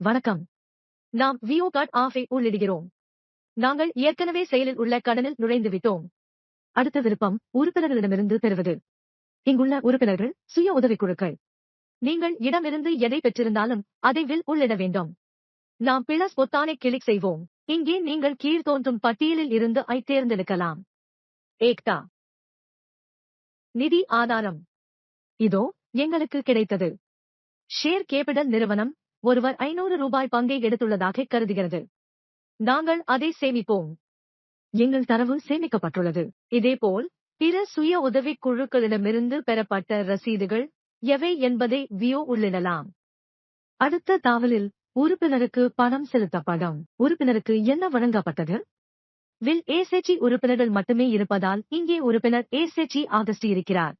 வணக்கம். நாம் view cut ஆஃபை உள்ளிடுகிறோம். நாங்கள் ஏற்கனவே செயலில் உள்ள கடனில் நுழைந்து விட்டோம். அடுத்த விருப்பம் உறுப்பினர்களிடமிருந்து பெறுவது. இங்குள்ள உறுப்பினர்கள் சுய உதவிக்குழுக்கள். நீங்கள் இடமிருந்து எதை பெற்றிருந்தாலும் அதை வில் உள்ளிட வேண்டும். நாம் பிளஸ் பொத்தானை கிளிக் செய்வோம். இங்கே நீங்கள் கீழ் தோன்றும் பட்டியலில் இருந்து ஐ தேர்ந்தெடுக்கலாம். ஏக்தா. நிதி ஆதாரம். இதோ எங்களுக்கு கிடைத்தது. ஷேர் கேபிடல் நிறுவனம் ஒருவர் ஐநூறு ரூபாய் பங்கை எடுத்துள்ளதாக கருதுகிறது. நாங்கள் அதை சேமிப்போம். எங்கள் தரவு சேமிக்கப்பட்டுள்ளது. இதேபோல் பிற சுய உதவிக் குழுக்களிடமிருந்து பெறப்பட்ட ரசீதுகள் எவை என்பதை வியோ உள்ளிடலாம். அடுத்த தாவலில் உறுப்பினருக்கு பணம் செலுத்தப்படும். உறுப்பினருக்கு என்ன வழங்கப்பட்டது? வில் ஏசேச்சி உறுப்பினர்கள் மட்டுமே இருப்பதால் இங்கே உறுப்பினர் ஏசேச்சி ஆகஸ்ட் இருக்கிறார்.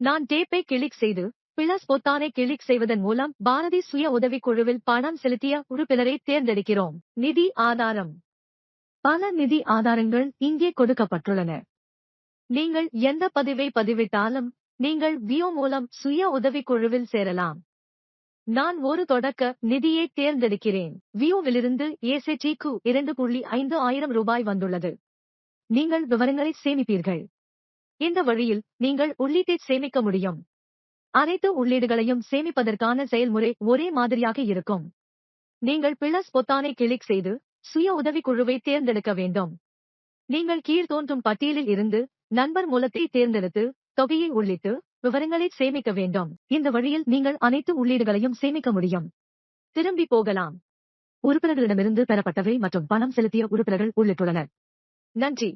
நான் டேப்பை கிளிக் செய்து பிளஸ் பொத்தானை கிளிக் செய்வதன் மூலம் பாரதி சுய உதவிக்குழுவில் பணம் செலுத்திய உறுப்பினரை தேர்ந்தெடுக்கிறோம். நிதி ஆதாரம். பல நிதி ஆதாரங்கள் இங்கே கொடுக்கப்பட்டுள்ளன. நீங்கள் எந்த பதிவை பதிவிட்டாலும் நீங்கள் வியோ மூலம் சுய உதவிக்குழுவில் சேரலாம். நான் ஒரு தொடக்க நிதியை தேர்ந்தெடுக்கிறேன். வியோவிலிருந்து ஏசேடிக்கு இரண்டு புள்ளி ஐந்து ஆயிரம் ரூபாய் வந்துள்ளது. நீங்கள் விவரங்களை சேமிப்பீர்கள். இந்த வழியில் நீங்கள் உள்ளீட்டை சேமிக்க முடியும். அனைத்து உள்ளீடுகளையும் சேமிப்பதற்கான செயல்முறை ஒரே மாதிரியாக இருக்கும். நீங்கள் பிளஸ் பொத்தானை கிளிக் செய்து சுய உதவிக் குழுவை தேர்ந்தெடுக்க வேண்டும். நீங்கள் கீழ்த்தோன்றும் பட்டியலில் இருந்து நண்பர் மூலத்தை தேர்ந்தெடுத்து தொகையை உள்ளிட்டு விவரங்களை சேமிக்க வேண்டும். இந்த வழியில் நீங்கள் அனைத்து உள்ளீடுகளையும் சேமிக்க முடியும். திரும்பி போகலாம். உறுப்பினர்களிடமிருந்து பெறப்பட்டவை மற்றும் பணம் செலுத்திய உறுப்பினர்கள் உள்ளிட்டுள்ளனர். நன்றி.